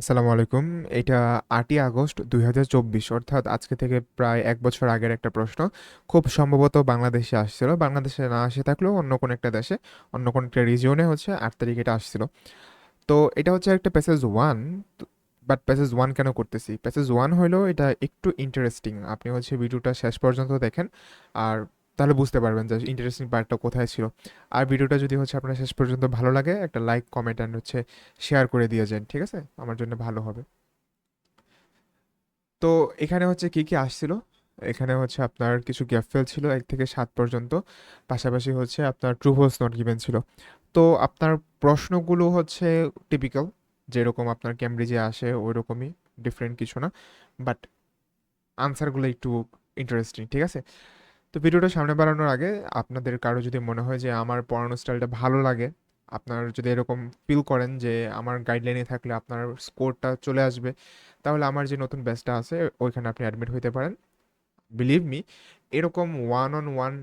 আসসালামু আলাইকুম। এটা আটই আগস্ট দুই হাজার চব্বিশ, অর্থাৎ আজকে থেকে প্রায় এক বছর আগের একটা প্রশ্ন। খুব সম্ভবত বাংলাদেশে আসছিল। বাংলাদেশে না আসে থাকলেও অন্য কোনো একটা দেশে, অন্য কোনো একটা রিজিয়নে হচ্ছে আট তারিখ এটা আসছিল। তো এটা হচ্ছে একটা passage one but passage one কেন করতেছি? প্যাসেজ ওয়ান হলো এটা একটু ইন্টারেস্টিং আপনি হচ্ছে ভিডিওটা শেষ পর্যন্ত দেখেন। আর তাহলে বুঝতে পারবেন যে ইন্টারেস্টিং পার্টটা কোথায় ছিল। আর ভিডিওটা যদি হচ্ছে আপনার শেষ পর্যন্ত ভালো লাগে, একটা লাইক কমেন্ট অ্যান্ড হচ্ছে শেয়ার করে দিয়ে যান, ঠিক আছে? আমার জন্য ভালো হবে। তো এখানে হচ্ছে কি কি আসছিল? এখানে হচ্ছে আপনার কিছু গ্যাপ ফেল ছিল, এক থেকে সাত পর্যন্ত। পাশাপাশি হচ্ছে আপনার ট্রু হোলস নট গিভেন ছিল। তো আপনার প্রশ্নগুলো হচ্ছে টিপিক্যাল যেরকম আপনার ক্যামব্রিজে আসে ওই রকমই ডিফারেন্ট কিছু না। বাট আনসারগুলো একটু ইন্টারেস্টিং ঠিক আছে? তো ভিডিওটা সামনে বাড়ানোর আগে আপনাদের কারও যদি মনে হয় যে আমার পড়ানোর স্টাইলটা ভালো লাগে, আপনার যদি এরকম ফিল করেন যে আমার গাইডলাইনে থাকলে আপনার স্কোরটা চলে আসবে, তাহলে আমার যে নতুন ব্যাচটা আছে, ওইখানে আপনি অ্যাডমিট হইতে পারেন। বিলিভ মি এরকম ওয়ান অন ওয়ান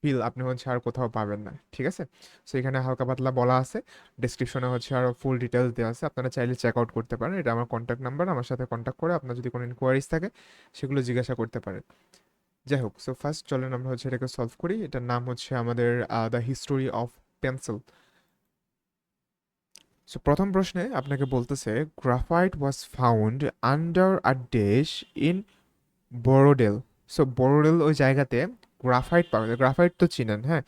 ফিল আপনি হচ্ছে আর কোথাও পাবেন না, ঠিক আছে? সো এখানে হালকা পাতলা বলা আছে ডিসক্রিপশনে হচ্ছে আরও ফুল ডিটেলস দেওয়া আছে, আপনারা চাইলে চেক আউট করতে পারেন, এটা আমার কন্ট্যাক্ট নাম্বার আমার সাথে কন্ট্যাক্ট করে আপনার যদি কোনো ইনকোয়ারিজ থাকে, সেগুলো জিজ্ঞাসা করতে পারেন। যাই হোক সো ফার্স্ট চলেন আমরা হচ্ছে এটাকে সলভ করি। এটার নাম হচ্ছে আমাদের the history of pencil so প্রথম প্রশ্নে আপনাকে বলতেছে graphite was found under a dash in Borrowdale so Borrowdale ওই জায়গাতে গ্রাফাইট পাওয়া যায়। গ্রাফাইট তো চিনেন হ্যাঁ?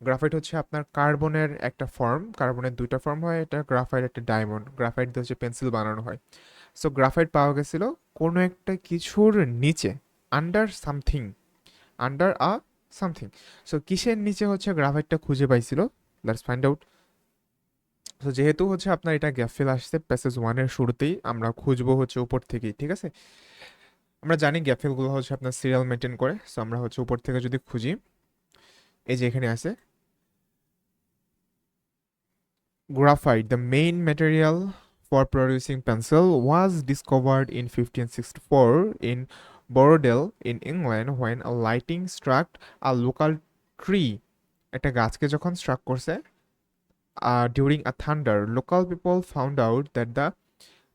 গ্রাফাইট হচ্ছে আপনার কার্বনের একটা ফর্ম কার্বনের দুইটা ফর্ম হয় এটা গ্রাফাইট একটা ডায়মন্ড গ্রাফাইট দিয়ে হচ্ছে পেন্সিল বানানো হয়। সো গ্রাফাইট পাওয়া গেছিল কোনো একটা কিছুর নিচে। Under something under a something so কিসের নিচে হচ্ছে গ্রাফাইটটা খুঁজে পাইছিল? লেটস ফাইন্ড আউট সো যেহেতু হচ্ছে আপনার এটা গ্যাপ ফিল আসছে প্যাসেজ ওয়ানের শুরুতেই আমরা খুঁজবো হচ্ছে উপর থেকেই, ঠিক আছে? আমরা জানি গ্যাপ ফিলগুলো হচ্ছে আপনার সিরিয়াল মেনটেন করে সো আমরা হচ্ছে উপর থেকে যদি খুঁজি, এই যে এখানে আছে graphite the main material for producing pencil was discovered in 1564 in Borrowdale in England when a lightning struck a local tree. একটা গাছকে যখন স্ট্রাক করছে during a thunder local people found out that the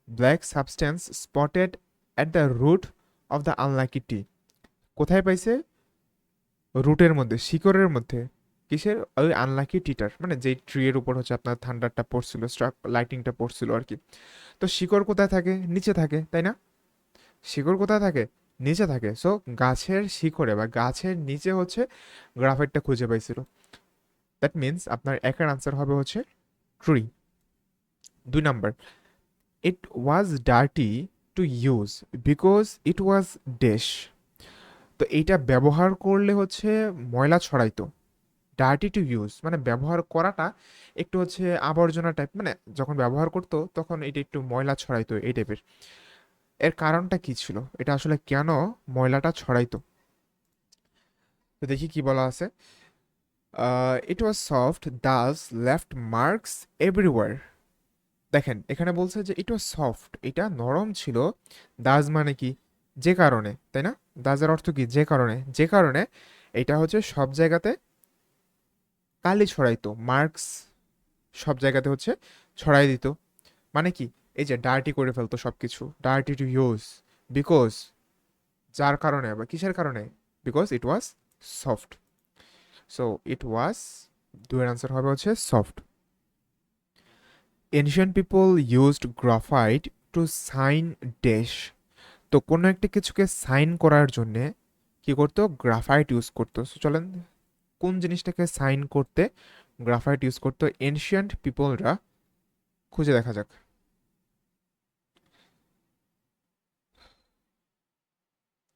black substance spotted at the root of the unlucky tree কোথায় পাইছে? রুটের মধ্যে, শিকড়ের মধ্যে। কিসের? ওই আনলাকি টিটার মানে যেই ট্রিয়ের উপর হচ্ছে আপনার থান্ডারটা পড়ছিল স্ট্রাক লাইটিংটা পড়ছিল আর কি। তো শিকড় কোথায় থাকে? নিচে থাকে, তাই না? শিকড় কোথায় থাকে? নিচে থাকে। সো গাছের শিকড়ে বা গাছের নিচে হচ্ছে গ্রাফাইটটা খুঁজে পাইছিল। দ্যাট মিন্স আপনার একের আনসার হবে হচ্ছে ট্রি দুই number it was dirty to use because it was dash তো এইটা ব্যবহার করলে হচ্ছে ময়লা ছড়াইতো। ডার্টি টু ইউজ মানে ব্যবহার করাটা একটু হচ্ছে আবর্জনা টাইপ মানে যখন ব্যবহার করতো তখন এটা একটু ময়লা ছড়াইতো এই টাইপের এর কারণটা কি ছিল? এটা আসলে কেন ময়লাটা ছড়াইতো? তো দেখি কি বলা আছে। It was soft thus left marks everywhere দেখেন, এখানে বলছে যে ইট ওয়াজ সফট এটা নরম ছিল। দাস মানে কি? যে কারণে, তাই না? দাজের অর্থ কি? যে কারণে। যে কারণে এটা হচ্ছে সব জায়গাতে কালি ছড়াইতো। মার্কস সব জায়গাতে হচ্ছে ছড়াই দিত। মানে কি? এই যে ডার্টি করে ফেলতো সব কিছু ডার্টি টু ইউজ বিকজ যার কারণে বা কিসের কারণে? Because it was soft so it was দুয়ের আনসার হবে হচ্ছে soft ancient people used graphite to sign dash তো কোনো একটা কিছুকে সাইন করার জন্যে কি করতো? গ্রাফাইট ইউজ করতো। So, চলেন কোন জিনিসটাকে সাইন করতে গ্রাফাইট ইউজ করতো? এনশিয়ান্ট পিপলরা খুঁজে দেখা যাক।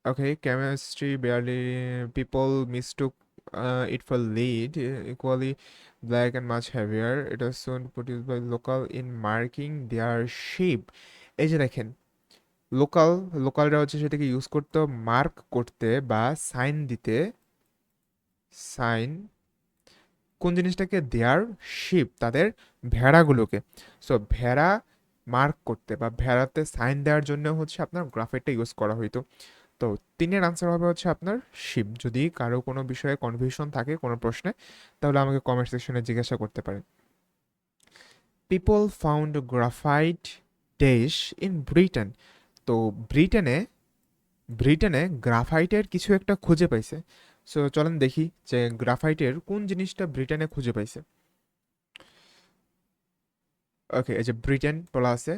Okay, chemistry barely people mistook uh, it for lead, uh, equally black and much heavier. It was soon produced by local in marking their shape. এই যে দেখেন লোকাল লোকালরা হচ্ছে সেটাকে ইউজ করতো মার্ক করতে বা সাইন দিতে সাইন কোন জিনিসটাকে দেয়ার শিপ তাদের ভেড়াগুলোকে সো ভেড়া মার্ক করতে বা ভেড়াতে সাইন দেওয়ার জন্য হচ্ছে আপনার গ্রাফাইটটা ইউজ করা হইতো তো তিনের আনসার হবে হচ্ছে আপনার শিপ যদি কারও কোনো বিষয়ে কনফিউশন থাকে কোনো প্রশ্নে, তাহলে আমাকে কমেন্ট সেকশনে জিজ্ঞাসা করতে পারেন। People found graphite dash in Britain তো ব্রিটেনে ব্রিটেনে গ্রাফাইটের কিছু একটা খুঁজে পাইছে। সো চলেন দেখি যে গ্রাফাইটের কোন জিনিসটা ব্রিটেনে খুঁজে পাইছে। ওকে এই যে ব্রিটেন বলা আছে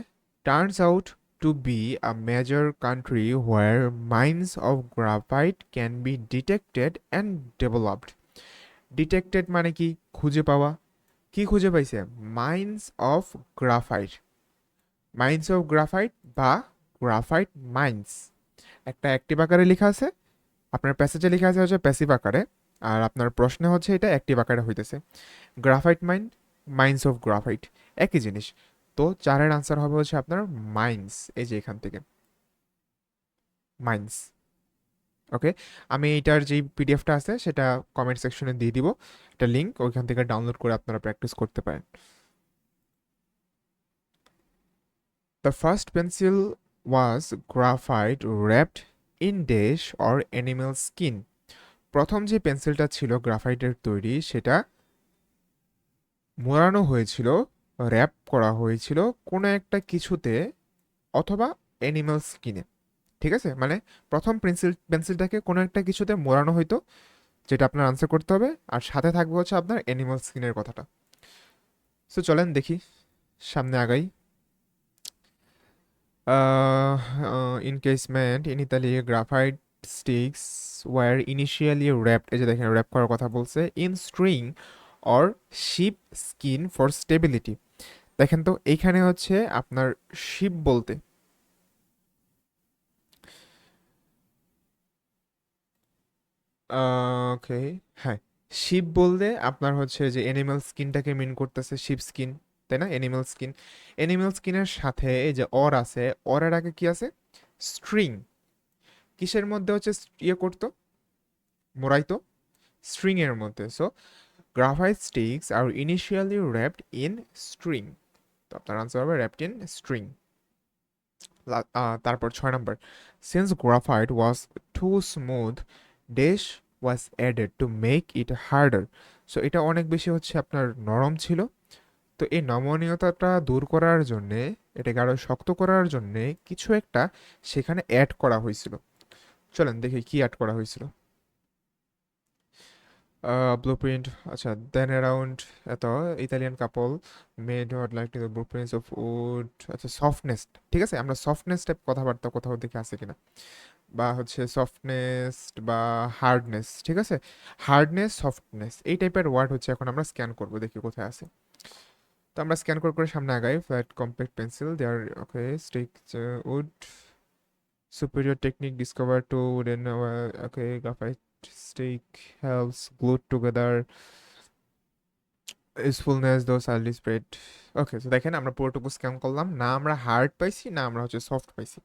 turns out to be a major country where mines of graphite can be detected and developed detected মানে কি? খুঁজে পাওয়া। কি খুঁজে পাইছে? Mines of graphite mines of graphite বা গ্রাফাইট মাইন্স একটা অ্যাক্টিভ আকারে লেখা আছে। আপনার প্যাসেজে লেখা আছে হচ্ছে প্যাসিভ আকারে। আর আপনার প্রশ্নে হচ্ছে এটা অ্যাক্টিভ আকারে হইতেছে। Graphite mind mines of graphite একই জিনিস। তো চারের আনসার হবে হচ্ছে আপনার মাইন্স এই যে এখান থেকে। মাইন্স ওকে আমি এইটার যেই পিডিএফটা আছে, সেটা কমেন্ট সেকশনে দিয়ে দিব। এটা লিঙ্ক ওইখান থেকে ডাউনলোড করে আপনারা প্র্যাকটিস করতে পারেন। The first pencil was graphite wrapped in dash or animal skin প্রথম যে পেন্সিলটা ছিল গ্রাফাইটের তৈরি, সেটা মোড়ানো হয়েছিল র্যাপ করা হয়েছিল কোনো একটা কিছুতে অথবা অ্যানিমাল স্কিনে ঠিক আছে? মানে প্রথম পেন্সিল পেন্সিলটাকে কোনো একটা কিছুতে মোড়ানো হইতো, যেটা আপনার আনসার করতে হবে, আর সাথে থাকবে হচ্ছে আপনার অ্যানিমাল স্কিনের কথাটা। সো চলেন দেখি, সামনে আগাই। Encasement in Italy graphite sticks were initially wrapped এই যে দেখেন র্যাপ করার কথা বলছে in string or sheep skin for stability দেখেন তো, এইখানে হচ্ছে আপনার শিপ বলতে। ওকে হ্যাঁ শিপ বলতে আপনার হচ্ছে যে অ্যানিমাল স্কিনটাকে মিন করতেছে শিপ স্কিন তাই না? অ্যানিমাল স্কিন অ্যানিমাল স্কিনের সাথে এই যে অর আছে অরের আগে কি আছে? স্ট্রিং কিসের মধ্যে হচ্ছে ইয়ে করতো? মোড়াইতো? স্ট্রিং এর মধ্যে। So graphite sticks are initially wrapped in string তো আপনার আনসার হবে র্যাপড ইন স্ট্রিং তারপর ছয় নম্বর since graphite was too smooth dash was added to make it harder so এটা অনেক বেশি হচ্ছে আপনার নরম ছিল। তো এই নমনীয়তাটা দূর করার জন্যে, এটাকে আরও শক্ত করার জন্যে কিছু একটা সেখানে অ্যাড করা হয়েছিল। চলেন দেখি কি অ্যাড করা হয়েছিল। ব্লুপ্রিন্ট আচ্ছা দেন অ্যারাউন্ড এত Italian couple made hot like to the blueprints of wood আচ্ছা সফটনেস ঠিক আছে? আমরা সফটনেস টাইপ কথাবার্তা কোথাও দেখে আছে কিনা? বা হচ্ছে সফটনেস বা হার্ডনেস ঠিক আছে? হার্ডনেস সফটনেস এই টাইপের ওয়ার্ড হচ্ছে এখন আমরা স্ক্যান করব দেখি কোথায় আছে। তো আমরা স্ক্যান করে করে সামনে আগাই flat compact pencil there okay stick wood superior technique discover to uh, okay graphite stick helps glued together usefulness those early spread okay তো দেখেন আমরা পুরোটুকু স্ক্যান করলাম না আমরা হার্ড পাইছি না আমরা হচ্ছে সফট পাইছি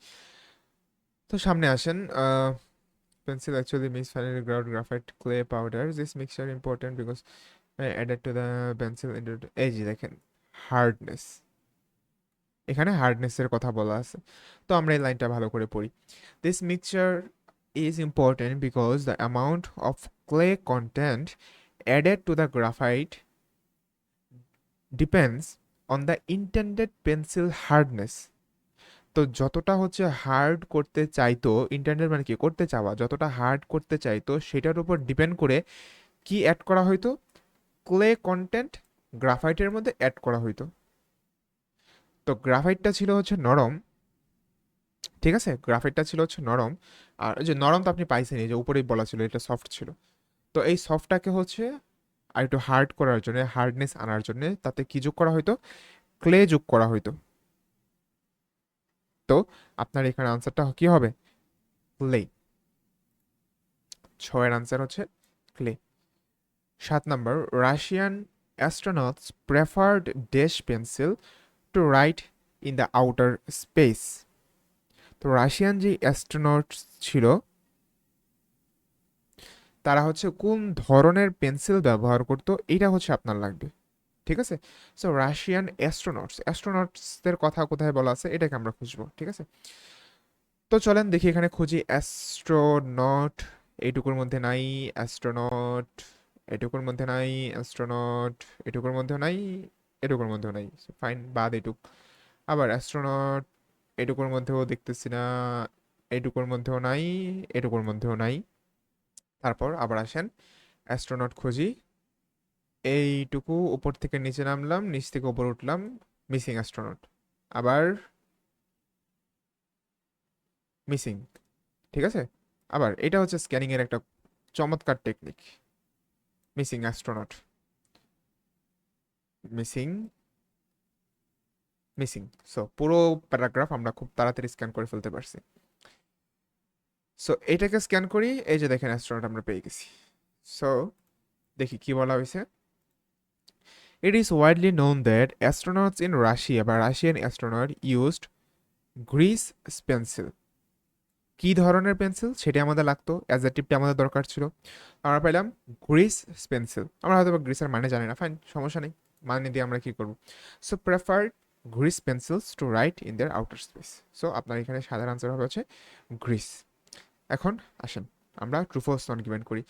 তো সামনে আসেন makes finely ground graphite clay powder this mixture important because uh, added to the pencil into এই যে দেখেন হার্ডনেস এখানে হার্ডনেসের কথা বলা আছে তো আমরা এই লাইনটা ভালো করে পড়ি this mixture is important because the amount of clay content added to the graphite depends on the intended pencil hardness তো যতটা হচ্ছে হার্ড করতে চাইতো ইন্টারনেট মানে কি? করতে চাওয়া। যতটা হার্ড করতে চাইতো, সেটার উপর ডিপেন্ড করে কি অ্যাড করা হইতো? ক্লে কন্টেন্ট গ্রাফাইটের মধ্যে অ্যাড করা হইতো। তো গ্রাফাইটটা ছিল হচ্ছে নরম। ঠিক আছে? গ্রাফাইটটা ছিল হচ্ছে নরম। আর যে নরম তো আপনি পাইছেন যে উপরেই বলা ছিল, এটা সফট ছিল। তো এই সফটটাকে হচ্ছে আর একটু হার্ড করার জন্য হার্ডনেস আনার জন্য তাতে কি যোগ করা হইতো? ক্লে যোগ করা হইতো। তো আপনার এখানে আনসারটা কি হবে? ক্লে ছয়ের আনসার হচ্ছে ক্লে সাত নম্বর Russian astronauts preferred dash pencil to write in the outer space তো রাশিয়ান যে অ্যাস্ট্রোনটস ছিল, তারা হচ্ছে কোন ধরনের পেন্সিল ব্যবহার করতো, এটা হচ্ছে আপনার লাগবে। ঠিক আছে? সো রাশিয়ান অ্যাস্ট্রোনটস অ্যাস্ট্রোনটসদের কথা কোথায় বলা আছে, এটাকে আমরা খুঁজবো, ঠিক আছে? তো চলেন দেখি এখানে খুঁজি অ্যাস্ট্রোনট এইটুকুর মধ্যে নাই অ্যাস্ট্রোনট এটুকুর মধ্যে নাই অ্যাস্ট্রোনট এটুকুর মধ্যে নাই, এটুকুর মধ্যেও নাই। ফাইন বাদ এটুক। আবার অ্যাস্ট্রোনট এটুকুর মধ্যেও দেখতেছি না, এটুকুর মধ্যেও নাই, এটুকুর মধ্যেও নাই। তারপর আবার আসেন অ্যাস্ট্রোনট খুঁজি। এইটুকু উপর থেকে নিচে নামলাম, নিচ থেকে উপর উঠলাম মিসিং অ্যাস্ট্রোনট আবার মিসিং ঠিক আছে? আবার, এটা হচ্ছে স্ক্যানিং এর একটা চমৎকার technique missing astronaut missing missing so পুরো প্যারাগ্রাফ আমরা খুব তাড়াতাড়ি স্ক্যান করে ফেলতে পারছি। সো এটাকে স্ক্যান করি, এই যে দেখেন অ্যাস্ট্রোনট আমরা পেয়ে গেছি। সো দেখি কি বলা হয়েছে। It is widely known that astronauts in Russia বা Russian astronaut used grease pencil কি ধরনের পেন্সিল সেটা আমাদের লাগতো। অ্যাজেটিভটা আমাদের দরকার ছিল। আমরা পেলাম গ্রিস পেন্সিল আমরা হয়তো গ্রিসের মানে জানি না। ফাইন সমস্যা নেই। মানে দিয়ে আমরা কী করব? So prefer grease pencils to write in their outer space so আপনার এখানে সাধারণ আনসার হবে হচ্ছে গ্রিস এখন আসেন, আমরা ট্রুফোস নন গিভেন করি।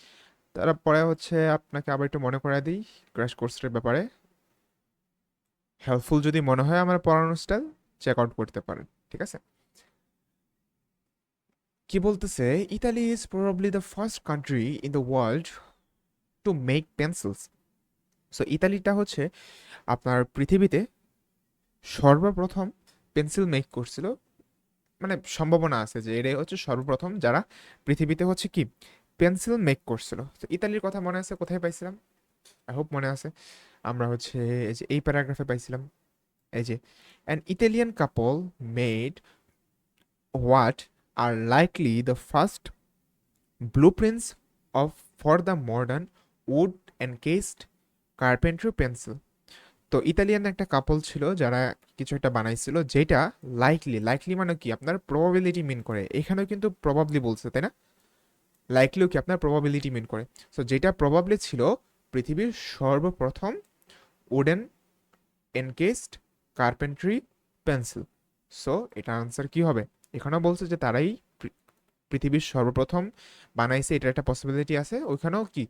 তারপরে হচ্ছে আপনাকে আবার একটু মনে করায় দিই ক্র্যাশ কোর্সের ব্যাপারে। হেল্পফুল যদি মনে হয় আমার পড়ানোর স্টাইল চেক আউট করতে পারেন, ঠিক আছে? কি বলতেছে? Italy is probably the first country in the world to make pencils so ইতালিটা হচ্ছে আপনার পৃথিবীতে সর্বপ্রথম পেন্সিল মেক করছিল। মানে সম্ভাবনা আছে যে এটাই হচ্ছে সর্বপ্রথম যারা পৃথিবীতে হচ্ছে কি পেন্সিল মেক করছিল। তো ইতালির কথা মনে আছে? কোথায় পাইছিলাম? আই হোপ মনে আছে। আমরা হচ্ছে এই যে, এই প্যারাগ্রাফে পাইছিলাম। এই যে an Italian couple made what are likely the first blueprints of for the modern wood encased carpentry pencil তো ইতালিয়ান একটা কাপল ছিল যারা কিছু একটা বানাইছিল যেটা লাইকলি লাইকলি মানে কি? আপনার প্রবাবিলিটি মিন করে। এখানেও কিন্তু প্রবাবলি বলছে, তাই না? লাইকলিও কি? আপনার প্রবাবিলিটি মিন করে। সো যেটা প্রবাবলি ছিল পৃথিবীর সর্বপ্রথম wooden encased carpentry pencil so এটা আনসার কি হবে? এখানেও বলছে যে তারাই পৃথিবীর সর্বপ্রথম বানাইছে, এটার একটা পসিবিলিটি আছে। ওইখানেও কি?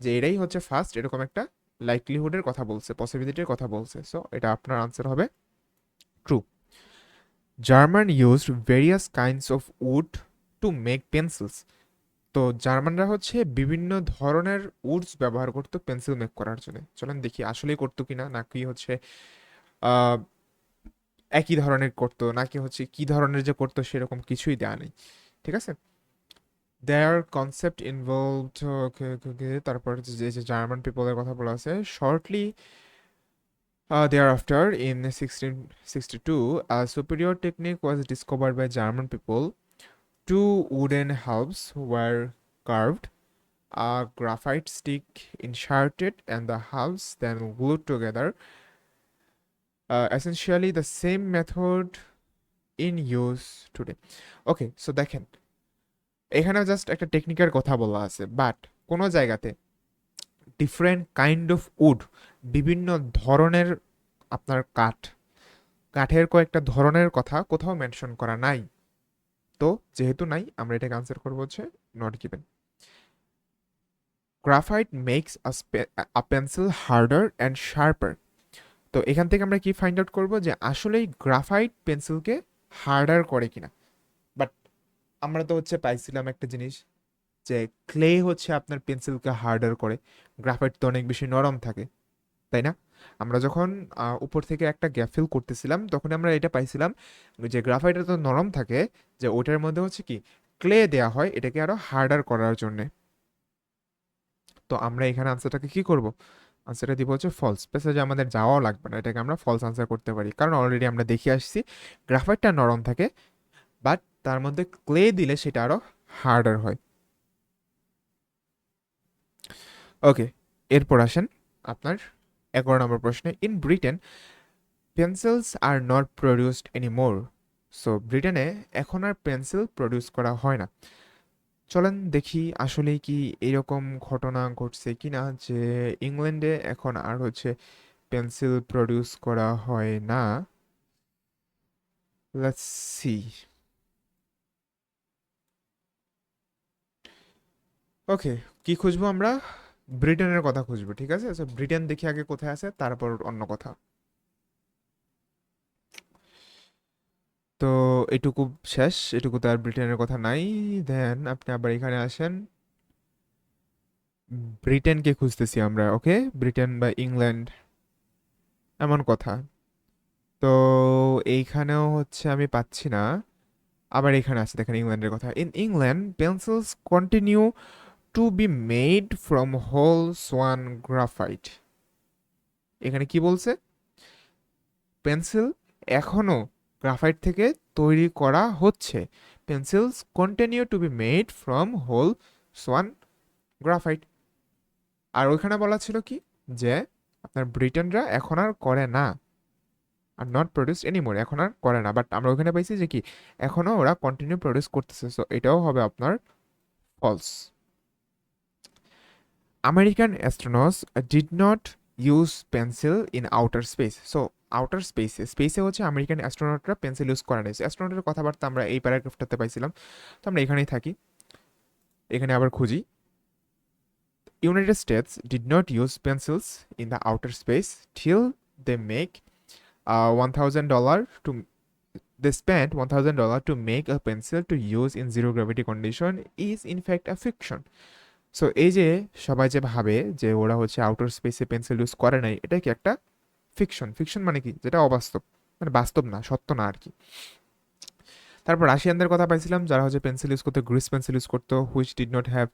যে এটাই হচ্ছে ফার্স্ট এরকম একটা লাইকলিহুডের কথা বলছে পসিবিলিটির কথা বলছে। সো এটা আপনার আনসার হবে true German used various kinds of wood to make pencils তো জার্মানরা হচ্ছে বিভিন্ন ধরনের উডস ব্যবহার করতো পেন্সিল মেক করার জন্য। চলেন দেখি আসলেই করতো কিনা, নাকি হচ্ছে একই ধরনের করতো, নাকি হচ্ছে কি ধরনের যে করতো সেরকম কিছুই দেওয়া নেই। ঠিক আছে? দেয়ার কনসেপ্ট ইনভলভড তারপর যে যে জার্মান পিপলের কথা বলা আছে shortly thereafter in sixteen sixty two technique was discovered by German people Two wooden halves were carved, a graphite stick inserted, and the halves then glued together. Uh, essentially, the same method in use today. Okay, so দেখেন এখানে just একটা টেকনিকের কথা বলা আছে but কোনো জায়গাতে different kind of wood বিভিন্ন ধরনের আপনার কাঠ, কাঠের কয়েকটা ধরনের কথা কোথাও মেনশন করা নাই। তো যেহেতু নাই, আমরা এটাকে আনসার করব হচ্ছে not given graphite makes a pencil harder and sharper তো এখান থেকে আমরা কি ফাইন্ড আউট করব যে আসলেই গ্রাফাইট পেন্সিলকে হার্ডার করে কিনা? আমরা তো হচ্ছে পাইছিলাম একটা জিনিস যে ক্লে হচ্ছে আপনার পেন্সিলকে হার্ডার করে। গ্রাফাইট তো অনেক বেশি নরম থাকে, তাই না? আমরা যখন উপর থেকে একটা গ্যাপ ফিল করতেছিলাম, তখন আমরা এটা পাইছিলাম যে গ্রাফাইটটা তো নরম থাকে যে ওটার মধ্যে হচ্ছে কি ক্লে দেয়া হয় এটাকে আরও হার্ডার করার জন্য। তো আমরা এখানে আনসারটাকে কি করব? আনসারটা দিব হচ্ছে ফলস প্যাসেজে আমাদের যাওয়াও লাগবে না, এটাকে আমরা ফলস আনসার করতে পারি। কারণ অলরেডি আমরা দেখে আসছি গ্রাফাইটটা নরম থাকে বাট তার মধ্যে ক্লে দিলে সেটা আরও হার্ডার হয়। ওকে, এরপর আসেন আপনার এগারো নম্বর প্রশ্নে। In Britain pencils are not produced any more so ব্রিটেনে এখন আর পেন্সিল প্রডিউস করা হয় না। চলেন দেখি আসলেই কি এরকম ঘটনা ঘটছে কিনা যে ইংল্যান্ডে এখন আর হচ্ছে পেন্সিল প্রডিউস করা হয় না। সি ওকে কি খুঁজবো আমরা? ব্রিটেনের কথা খুঁজবো, ঠিক আছে? সো ব্রিটেন দেখি আগে কোথায় আছে, তারপর অন্য কথা। তো, এটুকু শেষ, এটুকু তো আর ব্রিটেনের কথা নাই। দেন আপনি আবার এখানে আসেন। ব্রিটেনকে খুঁজতেছি আমরা ওকে ব্রিটেন বা ইংল্যান্ড এমন কথা। তো, এইখানেও হচ্ছে আমি পাচ্ছি না। আবার এখানে আছে, দেখেন ইংল্যান্ডের কথা। In England pencils continue to be made from whole swan graphite এখানে কি বলছে? পেন্সিল এখনও গ্রাফাইট থেকে তৈরি করা হচ্ছে। Pencils continue to be made from whole swan graphite আর ওইখানে বলা ছিল কি? যে আপনার ব্রিটেনরা এখন আর করে না। আর নট প্রডিউস এনিমোর এখন আর করে না। বাট আমরা ওখানে পাইছি যে কি? এখনও ওরা কন্টিনিউ প্রডিউস করতেছে। সো এটাও হবে আপনার false American astronauts did not use pencil in outer space so outer স্পেসে স্পেসে হচ্ছে আমেরিকান অ্যাস্ট্রোনটরা পেন্সিল ইউজ করে নাই অ্যাস্ট্রোনটের কথাবার্তা আমরা এই প্যারাগ্রাফটাতে পাইছিলাম তো আমরা এখানেই থাকি এখানে আবার খুঁজি United States did not use pencils in the outer space till they make uh, $1,000 to they spent $1,000 to make a pencil to use in zero gravity condition is in fact a fiction. So এই যে সবাই যে ভাবে যে ওরা হচ্ছে outer স্পেসে pencil use করে নাই, এটা কি একটা ফিকশন ফিকশন মানে কি? যেটা অবাস্তব। মানে বাস্তব না, সত্য না আর কি। তারপর রাশিয়ানদের কথা পাইছিলাম, যারা হচ্ছে পেন্সিল ইউজ করতো গ্রিস পেন্সিল ইউজ করতো which did not have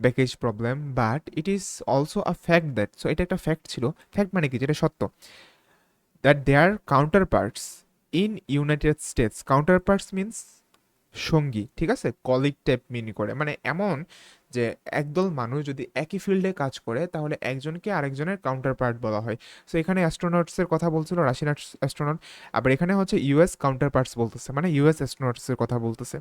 breakage problem but it is also a fact that so এটা একটা ফ্যাক্ট ছিল। ফ্যাক্ট মানে কি? যেটা সত্য। That their counterparts in United States counterparts means সঙ্গী, ঠিক আছে? কলিগ টাইপ মিনি করে। মানে এমন যে একদল মানুষ যদি একই ফিল্ডে কাজ করে, তাহলে একজনকে আরেকজনের কাউন্টার পার্ট বলা হয়। সো এখানে অ্যাস্ট্রোনটসের কথা বলছিল রাশিয়ান অ্যাস্ট্রোনট আবার এখানে হচ্ছে ইউএস কাউন্টার পার্টস বলতেছে মানে ইউএস অ্যাস্ট্রোনটসের কথা বলতেছে।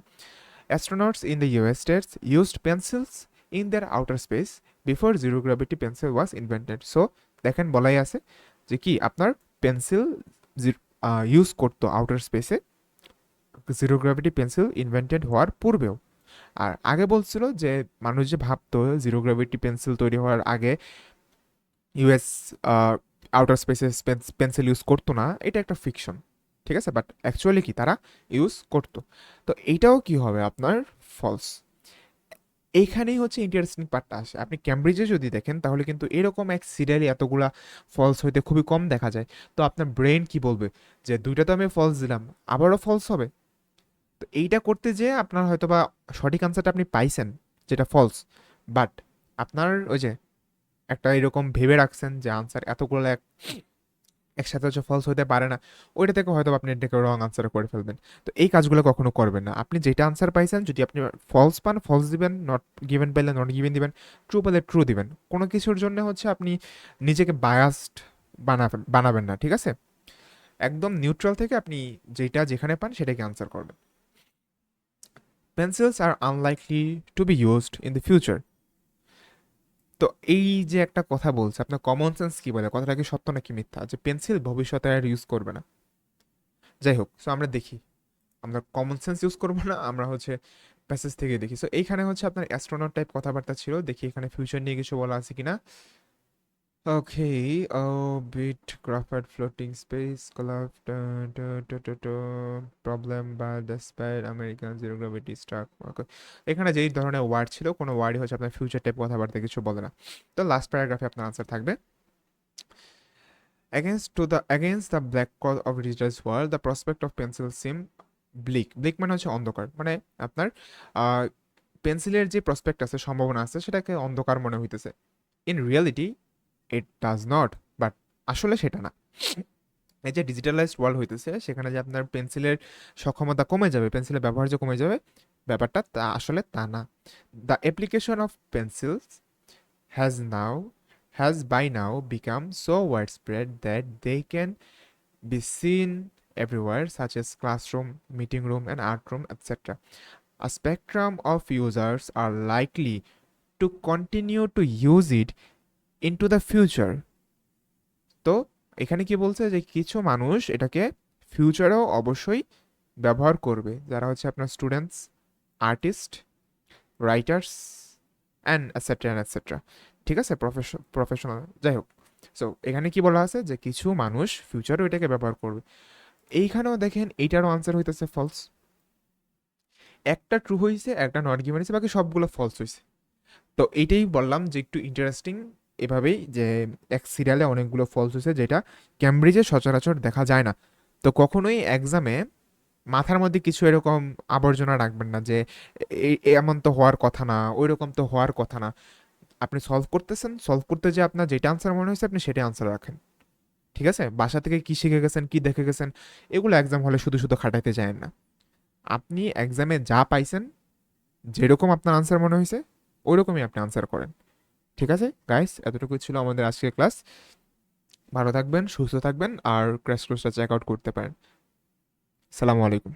Astronauts in the US states used pencils in their outer space before zero gravity pencil was invented so দেখেন বলাই আছে যে কি, আপনার পেন্সিল ইউজ করতো আউটার স্পেসে জিরো গ্র্যাভিটি পেন্সিল ইনভেন্টেড হওয়ার পূর্বেও। আর আগে বলছিল যে মানুষ যে ভাবতো জিরো গ্র্যাভিটি পেন্সিল তৈরি হওয়ার আগে ইউএস আউটার স্পেসে পেন্সিল ইউজ করতো না, এটা একটা ফিকশন ঠিক আছে? বাট অ্যাকচুয়ালি কি? তারা ইউজ করতো। তো এইটাও কি হবে আপনার? ফলস এইখানেই হচ্ছে ইন্টারেস্টিং পার্টটা আসে। আপনি ক্যামব্রিজে যদি দেখেন, তাহলে কিন্তু এরকম এক সিরিয়ালি এতগুলা ফলস হইতে খুবই কম দেখা যায়। তো আপনার ব্রেন কি বলবে? যে দুইটা তো আমি ফলস দিলাম, আবারও ফলস হবে? তো এইটা করতে যে আপনার হয়তো বা সঠিক আনসারটা আপনি পাইছেন, যেটা ফলস বাট আপনার ওই যে একটা এরকম ভেবে রাখছেন যে আনসার এতগুলো এক, একসাথে হচ্ছে ফলস হতে পারে না, ওইটা থেকে হয়তো আপনি এটাকে রং আনসার করে ফেলবেন। তো এই কাজগুলো কখনো করবেন না। আপনি যেটা আনসার পাইছেন, যদি আপনি ফলস পান ফলস দিবেন নট গিভেন পেলে নট গিভেন দিবেন ট্রু পেলে ট্রু দিবেন। কোনো কিছুর জন্য হচ্ছে আপনি নিজেকে বায়াসড বানাবেন বানাবেন না, ঠিক আছে? একদম নিউট্রাল থেকে আপনি যেটা যেখানে পান সেটাকে আনসার করবেন। Pencils are unlikely to be used in the future তো এই যে একটা কথা বলছে, আপনার কমন সেন্স কী বলে? কথাটা কি সত্য নাকি মিথ্যা? যে পেন্সিল ভবিষ্যতে আর ইউজ করবে না। যাই হোক সো আমরা দেখি। আমরা কমন সেন্স ইউজ করব না, আমরা হচ্ছে প্যাসেজ থেকে দেখি। সো এইখানে হচ্ছে আপনার অ্যাস্ট্রোনট টাইপ কথাবার্তা ছিল। দেখি এখানে ফিউচার নিয়ে কিছু বলা আছে কিনা ওকে ও bit graphite floating space collapse problem বা despite American zero gravity struck এখানে যেই ধরনের ওয়ার্ড ছিল কোনো ওয়ার্ডই হচ্ছে আপনার ফিউচার টাইপ কথাবার্তা কিছু বলে না। তো লাস্ট প্যারাগ্রাফে আপনার আনসার থাকবে। Against to the against the black call of digital world, the prospect of pencil seem bleak bleak মানে হচ্ছে অন্ধকার। মানে আপনার পেন্সিলের যে প্রসপেক্ট আছে সম্ভাবনা আছে সেটাকে অন্ধকার মনে হইতেছে। In reality it does not but আসলে সেটা না। এই যে ডিজিটালাইজড ওয়ার্ল্ড হইতেছে, সেখানে যে আপনার পেন্সিলের সক্ষমতা কমে যাবে পেন্সিলের ব্যবহার যে কমে যাবে, ব্যাপারটা তা আসলে তা না। The application of pencils has now has by now become so widespread that they can be seen everywhere such as classroom meeting room and art room etcetera a spectrum of users are likely to continue to use it into the future তো এখানে কি বলছে যে কিছু মানুষ এটাকে ফিউচারেও অবশ্যই ব্যবহার করবে। যারা হচ্ছে আপনার students artist writers and etcetera and etcetera ঠিক আছে? প্রফেশন প্রফেশনাল যাই হোক। সো এখানে কি বলা আছে যে কিছু মানুষ ফিউচারও এটাকে ব্যবহার করবে। এইখানেও দেখেন এইটারও আনসার হইতেছে ফলস একটা ট্রু হয়েছে একটা নট গিভেন হয়েছে বাকি সবগুলো ফলস হয়েছে তো এইটাই বললাম যে একটু ইন্টারেস্টিং এভাবেই যে এক সিরিয়ালে অনেকগুলো ফলস হয়েছে যেটা ক্যামব্রিজে সচরাচর দেখা যায় না। তো কখনোই এক্সামে মাথার মধ্যে কিছু এরকম আবর্জনা রাখবেন না যে এমন তো হওয়ার কথা না ওই রকম তো হওয়ার কথা না। আপনি সলভ করতেছেন সলভ করতে যে আপনার যেটা আনসার মনে হয়েছে আপনি সেটা আনসার রাখেন। ঠিক আছে? বাসা থেকে কী শিখে গেছেন, কী দেখে গেছেন, এগুলো এক্সাম হলে শুধু শুধু খাটাইতে যায় না। আপনি এক্সামে যা পাইছেন, যেরকম আপনার আনসার মনে হয়েছে ওই রকমই আপনি আনসার করেন। ঠিক আছে গাইস এতটুকুই ছিল আমাদের আজকের ক্লাস ভালো থাকবেন, সুস্থ থাকবেন, আর ক্র্যাশ কোর্সটা চেক আউট করতে পারেন। সালামু আলাইকুম।